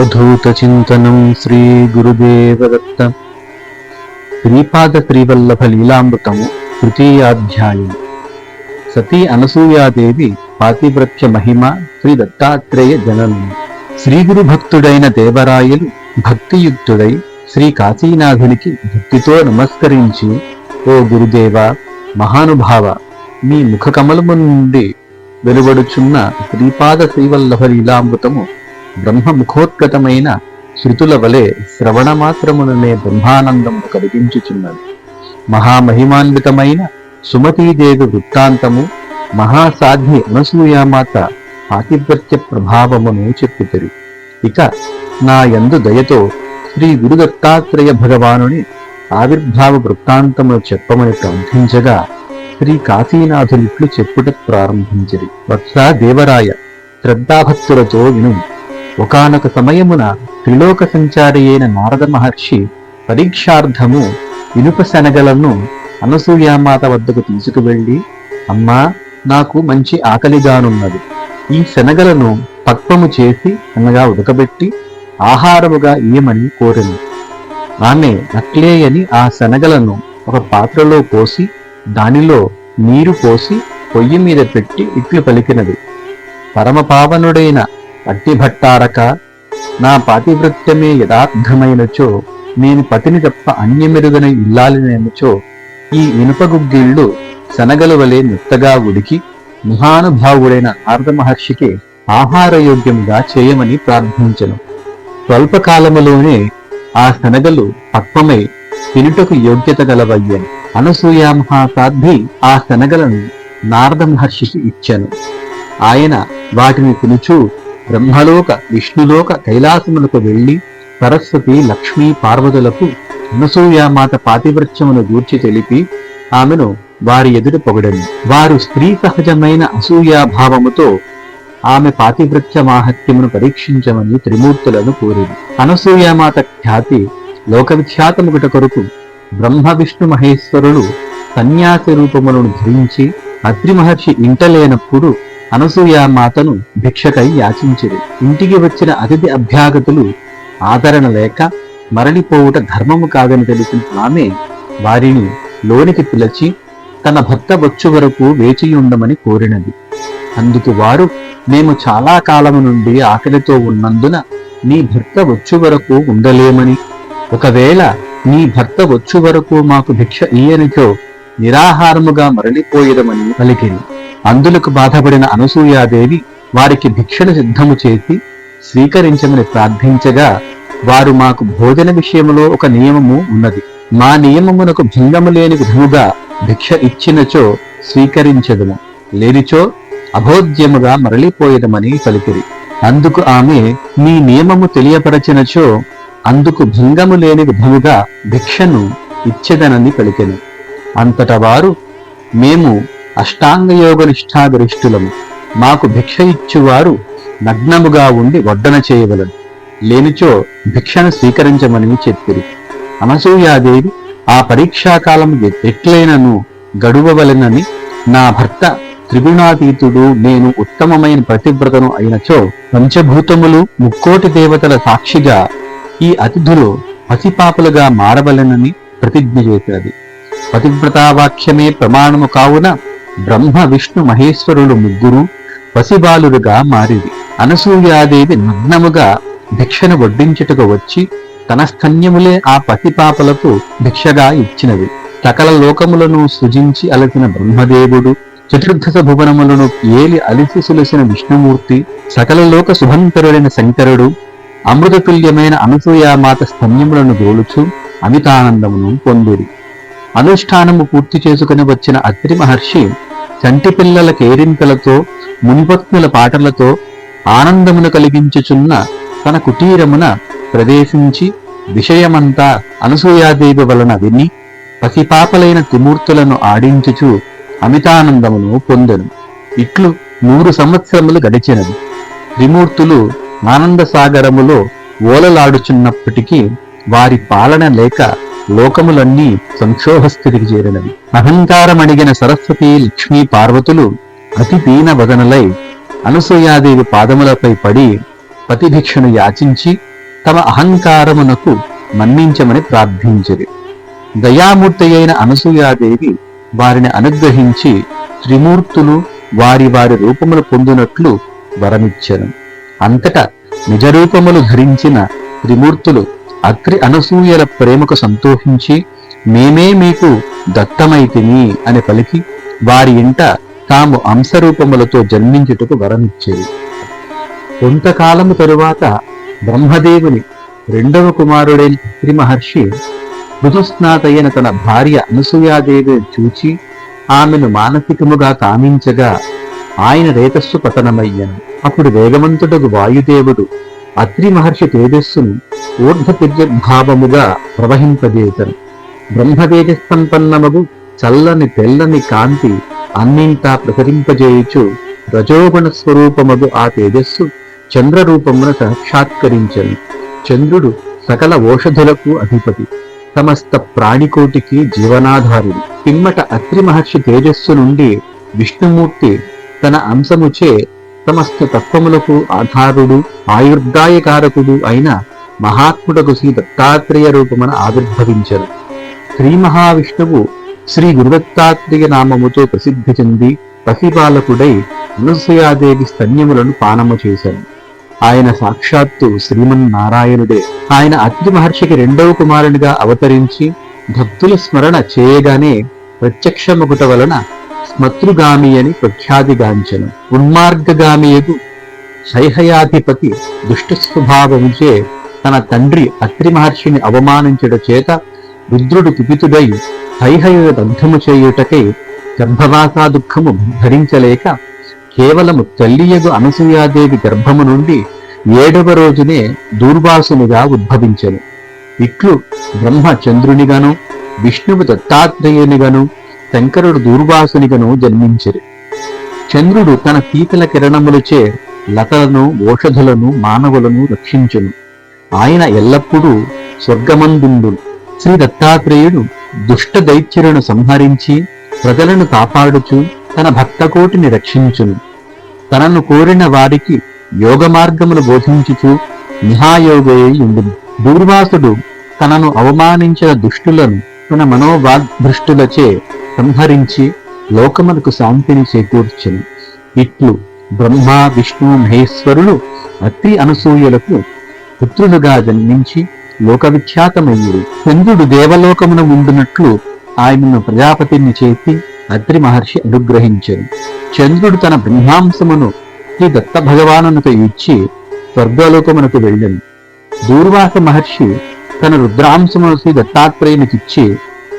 అవధూతచింతనం శ్రీ గురుదేవదత్త శ్రీపాద శ్రీవల్లభ లీలామృతము తృతీయాధ్యాయం సతీ అనసూయాదేవి పాతివ్రత్య మహిమ శ్రీ దత్తాత్రేయ జననం శ్రీ గురు భక్తుడైన దేవరాయలు భక్తియుక్తుడై శ్రీ కాశీనాథునికి భక్తితో నమస్కరించి ఓ గురుదేవ మహానుభావ మీ ముఖ కమలము నుండి వెలువడుచున్న శ్రీపాద శ్రీవల్లభ లీలామృతము బ్రహ్మముఖోత్కటమైన శృతుల వలె శ్రవణమాత్రముననే బ్రహ్మానందము కలిగించుచున్నది. మహామహిమాన్వితమైన సుమతీదేవి వృత్తాంతము మహాసాధ్వి అనసూయామాత పాతివ్రత్య ప్రభావమును చెప్పుతరు. ఇక నా యందు దయతో శ్రీ గురు దత్తాత్రేయ భగవానుని ఆవిర్భావ వృత్తాంతమును చెప్పమని ప్రార్థించగా శ్రీ కాశీనాథునిట్లు చెప్పుట ప్రారంభించిరి. వత్స దేవరాయ శ్రద్ధాభక్తులతో విను. ఒకానొక సమయమున త్రిలోక సంచారి అయిన నారద మహర్షి పరీక్షార్థము ఇనుప శనగలను అనసూయామాత వద్దకు తీసుకువెళ్ళి అమ్మా నాకు మంచి ఆకలిగానున్నది ఈ శనగలను పక్వము చేసి అనగా ఉడకబెట్టి ఆహారముగా ఇయ్యమని కోరెను. ఆమె నక్లేయని ఆ శనగలను ఒక పాత్రలో పోసి దానిలో నీరు పోసి పొయ్యి మీద పెట్టి ఇట్లు పలికినది. పరమపావనుడైన అట్టిభట్టారక నా పాతివృత్యమే యథార్థమైనచో నేను పతిని తప్ప అన్యమెరుగన ఇల్లాలినేమచో ఈ ఇనుపగుగ్గిళ్ళు శనగలు వలె మెత్తగా ఉడికి మహానుభావుడైన నారద మహర్షికి ఆహారయోగ్యముగా చేయమని ప్రార్థించను. స్వల్పకాలములోనే ఆ శనగలు పక్వమై తినుటకు యోగ్యత గలవయ్యను. అనసూయ ఆ శనగలను నారద మహర్షికి ఇచ్చాను. ఆయన వాటిని తినుచు బ్రహ్మలోక విష్ణులోక కైలాసములకు వెళ్ళి సరస్వతి లక్ష్మీ పార్వతులకు అనసూయామాత పాతివృత్యమును గూర్చి తెలిపి ఆమెను వారి ఎదుట పొగడని వారు స్త్రీ సహజమైన అసూయాభావముతో ఆమె పాతివృత్య మాహత్యమును పరీక్షించమని త్రిమూర్తులను కోరింది అనసూయామాత ఖ్యాతి లోకవిఖ్యాతముగట కొరకు బ్రహ్మ విష్ణు మహేశ్వరులు సన్యాసి రూపములను ధరించి అత్రి మహర్షి ఇంటలేనప్పుడు అనసూయ మాతను భిక్షకై యాచించిరి. ఇంటికి వచ్చిన అతిథి అభ్యాగతులు ఆదరణ లేక మరలిపోవుట ధర్మము కాదని తెలిసిన ఆమె వారిని లోనికి పిలిచి తన భర్త వచ్చు వరకు వేచి ఉండమని కోరినది. అందుకు వారు మేము చాలా కాలము నుండి ఆకలితో ఉన్నందున నీ భర్త వచ్చు వరకు ఉండలేమని. ఒకవేళ నీ భర్త వచ్చు వరకు మాకు భిక్ష ఇయ్యనిచో నిరాహారముగా మరలిపోయేదమని పలికింది అందులకు బాధపడిన అనసూయాదేవి వారికి భిక్షను సిద్ధము చేసి స్వీకరించమని ప్రార్థించగా వారు మాకు భోజన విషయంలో ఒక నియమము ఉన్నది. మా నియమమునకు భిన్నము లేని విధముగా భిక్ష ఇచ్చినచో స్వీకరించదుము. లేనిచో అభోద్యముగా మరలిపోయేదమని పలికిరి. అందుకు ఆమె మీ నియమము తెలియపరచినచో అందుకు భంగము లేని విధముగా భిక్షను ఇచ్చేదనని పలికెను. అంతట వారు మేము అష్టాంగయోగ నిష్ఠాగరిష్ఠులము మాకు భిక్ష ఇచ్చువారు నగ్నముగా ఉండి వడ్డన చేయవలను. లేనిచో భిక్షను స్వీకరించమని చెప్పిరి. అనసూయాదేవి ఆ పరీక్షాకాలం ఎట్లైనను గడువవలెనని నా భర్త త్రిగుణాతీతుడు నేను ఉత్తమమైన ప్రతివ్రతను అయినచో పంచభూతములు ముక్కోటి దేవతల సాక్షిగా ఈ అతిథులు పసిపాపలుగా మారవలెనని ప్రతిజ్ఞ చేసినది. పతివ్రతావాక్యమే ప్రమాణము కావున బ్రహ్మ విష్ణు మహేశ్వరులు ముగ్గురు పసిబాలుడుగా మారిది అనసూయాదేవి నగ్నముగా భిక్షను వడ్డించుటకు వచ్చి తన స్తన్యములే ఆ పతిపాపలకు భిక్షగా ఇచ్చినవి. సకల లోకములను సృజించి అలసిన బ్రహ్మదేవుడు చతుర్దశ భువనములను ఏలి అలిసి సులసిన విష్ణుమూర్తి సకల లోక శుభంకరుడైన శంకరుడు అమృతతుల్యమైన అనసూయామాత స్తన్యములను దోలుచు అమితానందమును పొందిరి. అనుష్ఠానము పూర్తి చేసుకుని వచ్చిన అత్రి మహర్షి చంటి పిల్లల కేరింతలతో మునిపత్నుల పాటలతో ఆనందమును కలిగించుచున్న తన కుటీరమున ప్రవేశించి విషయమంతా అనసూయాదేవి వలన విని పసిపాపలైన త్రిమూర్తులను ఆడించుచు అమితానందమును పొందెను. ఇట్లు నూరు సంవత్సరములు గడిచినది త్రిమూర్తులు ఆనంద సాగరములో ఓలలాడుచున్నప్పటికీ వారి పాలన లేక లోకములన్నీ సంక్షోభస్థితికి చేరినవి. అహంకారమణిగిన సరస్వతి లక్ష్మీ పార్వతులు అతి దీన వదనలై అనసూయాదేవి పాదములపై పడి పతిభిక్షను యాచించి తమ అహంకారమునకు మన్నించమని ప్రార్థించిరి. దయామూర్తి అయిన అనసూయాదేవి వారిని అనుగ్రహించి త్రిమూర్తులు వారి వారి రూపములు పొందినట్లు వరమిచ్చను. అంతటా నిజరూపములు ధరించిన త్రిమూర్తులు అత్రి అనసూయల ప్రేమకు సంతోషించి మేమే మీకు దత్తమైతిని అని పలికి వారి ఇంట తాము అంశరూపములతో జన్మించుటకు వరమిచ్చేది. కొంతకాలము తరువాత బ్రహ్మదేవుని రెండవ కుమారుడైన అత్రి మహర్షి ఋతుస్నాతైన తన భార్య అనసూయాదేవిని చూచి ఆమెను మానసికముగా కామించగా ఆయన రేతస్సు పతనమయ్యను. అప్పుడు వేగవంతుడకు వాయుదేవుడు అత్రి మహర్షి తేజస్సును ఊర్ధతిర్యద్భావముగా ప్రవహింపజేతను బ్రహ్మతేజ సంపన్నమగు చల్లని తెల్లని కాంతి అన్నింటా ప్రసరింపజేయుచు రజోగుణ స్వరూపమగు ఆ తేజస్సు చంద్రరూపమున సాక్షాత్కరించను. చంద్రుడు సకల ఓషధులకు అధిపతి. సమస్త ప్రాణికోటికి జీవనాధారుడు. పిమ్మట అత్రి మహర్షి తేజస్సు నుండి విష్ణుమూర్తి తన అంశముచే సమస్త తత్వములకు ఆధారుడు ఆయుర్దాయకారకుడు అయిన మహాత్ముడకు శ్రీ దత్తాత్రేయ రూపమున ఆవిర్భవించరు శ్రీ మహావిష్ణువు శ్రీ గురుదత్తాత్రేయ నామముతో ప్రసిద్ధి చెంది పసిబాలకుడై అనసూయాదేవి స్తన్యములను పానము చేశాను ఆయన సాక్షాత్తు శ్రీమన్నారాయణుడే. ఆయన అత్రి మహర్షికి రెండవ కుమారునిగా అవతరించి భక్తుల స్మరణ చేయగానే ప్రత్యక్షమగుట వలన మతృగామి అని ప్రఖ్యాతిగాంచను. ఉన్మార్గగామియగు సైహయాధిపతి దుష్ట స్వభావముచే తన తండ్రి అత్రి మహర్షిని అవమానించడ చేత రుద్రుడు కుపితుడై సైహయుడు దగ్ధము చేయుటకై గర్భవాసా దుఃఖము భరించలేక కేవలము తల్లియగు అనసూయాదేవి గర్భము నుండి ఏడవ రోజునే దూర్వాసునిగా ఉద్భవించెను. ఇట్లు బ్రహ్మ చంద్రునిగాను విష్ణువు దత్తాత్రేయునిగాను శంకరుడు దూర్వాసునిగను జన్మించిరి. చంద్రుడు తన శీతల కిరణములచే లతలను ఓషధులను మానవులను రక్షించును. ఆయన ఎల్లప్పుడూ స్వర్గమందుండు శ్రీ దత్తాత్రేయుడు దుష్ట దైత్యులను సంహరించి ప్రజలను కాపాడుచు తన భక్తకోటిని రక్షించును. తనను కోరిన వారికి యోగ మార్గములు బోధించుచు నిహాయోగయ్యి ఉండును దూర్వాసుడు తనను అవమానించిన దుష్టులను తన మనోవాగ్భృష్టులచే సంహరించి లోకములకు శాంతిని చేకూర్చను. ఇట్లు బ్రహ్మ విష్ణు మహేశ్వరులు అత్రి అనసూయులకు పుత్రులుగా జన్మించి లోకవిఖ్యాతమయ్యి చంద్రుడు దేవలోకమున ఉండునట్లు ఆయనను ప్రజాపతిని చేసి అత్రి మహర్షి అనుగ్రహించారు చంద్రుడు తన బ్రహ్మాంశమును శ్రీ దత్త భగవానునకు ఇచ్చి స్వర్గలోకమునకు వెళ్ళను. దూర్వాస మహర్షి తన రుద్రాంశమును శ్రీ దత్తాత్రేయునికిచ్చి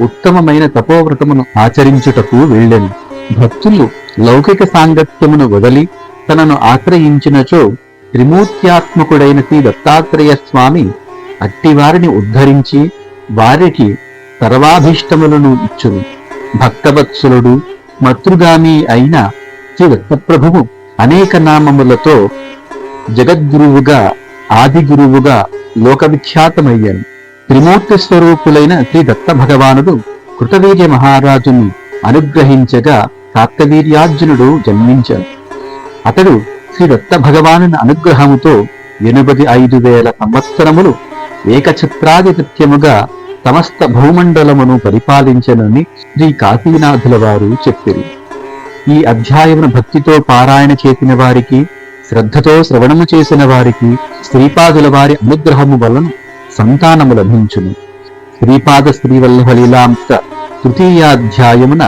ఉత్తమమైన తపోవ్రతమును ఆచరించుటకు వెళ్ళెను. భక్తులు లౌకిక సాంగత్యమును వదలి తనను ఆశ్రయించినచో త్రిమూర్త్యాత్మకుడైన శ్రీ దత్తాత్రేయ స్వామి అట్టివారిని ఉద్ధరించి వారికి సర్వాభీష్టములను ఇచ్చును. భక్తవత్సలుడు మతృగామి అయిన శ్రీ దత్తప్రభువు అనేక నామములతో జగద్గురువుగా ఆది గురువుగా లోకవిఖ్యాతమయ్యాను. త్రిమూర్తి స్వరూపులైన శ్రీ దత్త భగవానుడు కృతవీర్య మహారాజుని అనుగ్రహించగా కార్తవీర్యార్జునుడు జన్మించాడు. అతడు శ్రీ దత్త భగవాను అనుగ్రహముతో ఎనభై ఐదు వేల సంవత్సరములు ఏకఛత్రాధిపత్యముగా సమస్త భూమండలమును పరిపాలించనని శ్రీ కాశీనాథుల వారు చెప్పిరి. ఈ అధ్యాయమును భక్తితో పారాయణ చేసిన వారికి శ్రద్ధతో శ్రవణము చేసిన వారికి శ్రీపాదుల వారి అనుగ్రహము వలన సంతానము లభించును. శ్రీపాద శ్రీవల్లభలీలాంత తృతీయాధ్యాయమున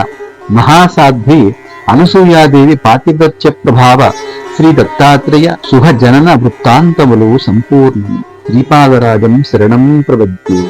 మహాసాధ్వి అనసూయాదేవి పాతివ్రత్య ప్రభావ శ్రీ దత్తాత్రేయ శుభజనన వృత్తాంతములు సంపూర్ణము శ్రీపాదరాజం శరణం ప్రవద్యే